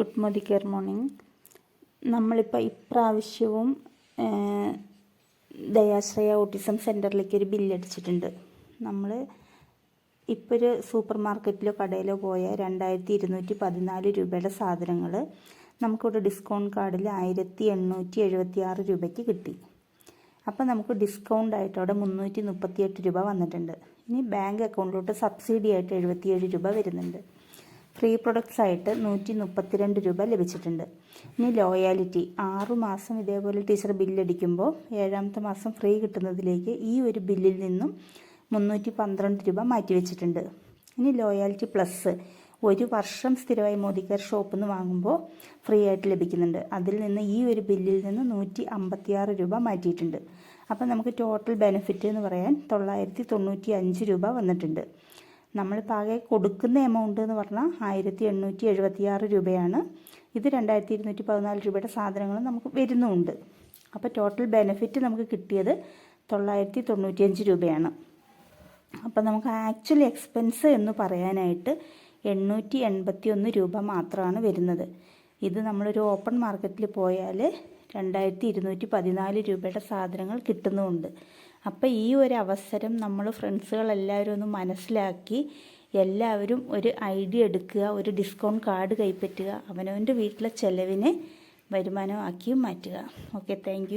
Good morning care morning. നമ്മളിപ്പോൾ ഇപ്രാവശ്യവും ദയാശ്രയ autism സെന്ററിലേക്ക് ഒരു ബില്ലടിച്ചിട്ടുണ്ട് നമ്മൾ ഇപ്പോൾ ഒരു സൂപ്പർ മാർക്കറ്റിലോ കടയിലോ പോയ രണ്ടായിരത്തി ഇരുന്നൂറ്റി പതിനാല് രൂപയുടെ സാധനങ്ങൾ നമുക്കിവിടെ ഡിസ്കൗണ്ട് കാർഡിൽ ആയിരത്തി എണ്ണൂറ്റി എഴുപത്തി ആറ് രൂപയ്ക്ക് കിട്ടി. അപ്പോൾ നമുക്ക് ഡിസ്കൗണ്ട് ആയിട്ട് അവിടെ മുന്നൂറ്റി മുപ്പത്തിയെട്ട് രൂപ വന്നിട്ടുണ്ട്. ഇനി ബാങ്ക് അക്കൗണ്ടിലോട്ട് സബ്സിഡി ആയിട്ട് എഴുപത്തിയേഴ് രൂപ വരുന്നുണ്ട്. ഫ്രീ പ്രൊഡക്ട്സ് ആയിട്ട് നൂറ്റി മുപ്പത്തിരണ്ട് രൂപ ലഭിച്ചിട്ടുണ്ട്. ഇനി ലോയാലിറ്റി ആറു മാസം ഇതേപോലെ ടീച്ചർ ബില്ലടിക്കുമ്പോൾ ഏഴാമത്തെ മാസം ഫ്രീ കിട്ടുന്നതിലേക്ക് ഈ ഒരു ബില്ലിൽ നിന്നും മുന്നൂറ്റി പന്ത്രണ്ട് രൂപ മാറ്റിവെച്ചിട്ടുണ്ട് ഇനി ലോയാലിറ്റി പ്ലസ് ഒരു വർഷം സ്ഥിരമായി മോദിക്കാർ ഷോപ്പിൽ നിന്ന് വാങ്ങുമ്പോൾ ഫ്രീ ആയിട്ട് ലഭിക്കുന്നുണ്ട്. അതിൽ നിന്ന് ഈ ഒരു ബില്ലിൽ നിന്ന് നൂറ്റി അമ്പത്തിയാറ് രൂപ മാറ്റിയിട്ടുണ്ട്. അപ്പം നമുക്ക് ടോട്ടൽ ബെനിഫിറ്റ് എന്ന് പറയാൻ തൊള്ളായിരത്തി തൊണ്ണൂറ്റി അഞ്ച് രൂപ വന്നിട്ടുണ്ട്. നമ്മളിപ്പോൾ ആകെ കൊടുക്കുന്ന എമൗണ്ട് എന്ന് പറഞ്ഞാൽ ആയിരത്തി എണ്ണൂറ്റി എഴുപത്തി ആറ് രൂപയാണ്. ഇത് രണ്ടായിരത്തി ഇരുന്നൂറ്റി പതിനാല് രൂപയുടെ സാധനങ്ങളും നമുക്ക് വരുന്നുമുണ്ട് അപ്പോൾ ടോട്ടൽ ബെനിഫിറ്റ് നമുക്ക് കിട്ടിയത് തൊള്ളായിരത്തി തൊണ്ണൂറ്റിയഞ്ച് രൂപയാണ്. അപ്പോൾ നമുക്ക് ആക്ച്വൽ എക്സ്പെൻസ് എന്ന് പറയാനായിട്ട് എണ്ണൂറ്റി എൺപത്തി ഒന്ന് രൂപ മാത്രമാണ് വരുന്നത്. ഇത് നമ്മളൊരു ഓപ്പൺ മാർക്കറ്റിൽ പോയാൽ രണ്ടായിരത്തി ഇരുന്നൂറ്റി പതിനാല് രൂപയുടെ സാധനങ്ങൾ കിട്ടുന്നുമുണ്ട് അപ്പോൾ ഈ ഒരു അവസരം നമ്മൾ ഫ്രണ്ട്സുകളെല്ലാവരും ഒന്ന് മനസ്സിലാക്കി എല്ലാവരും ഒരു ഐഡിയ എടുക്കുക ഒരു ഡിസ്കൗണ്ട് കാർഡ് കൈപ്പറ്റുക അവനവന്റെ വീട്ടിലെ ചിലവിനെ വരുമാനമാക്കിയും മാറ്റുക. Okay thank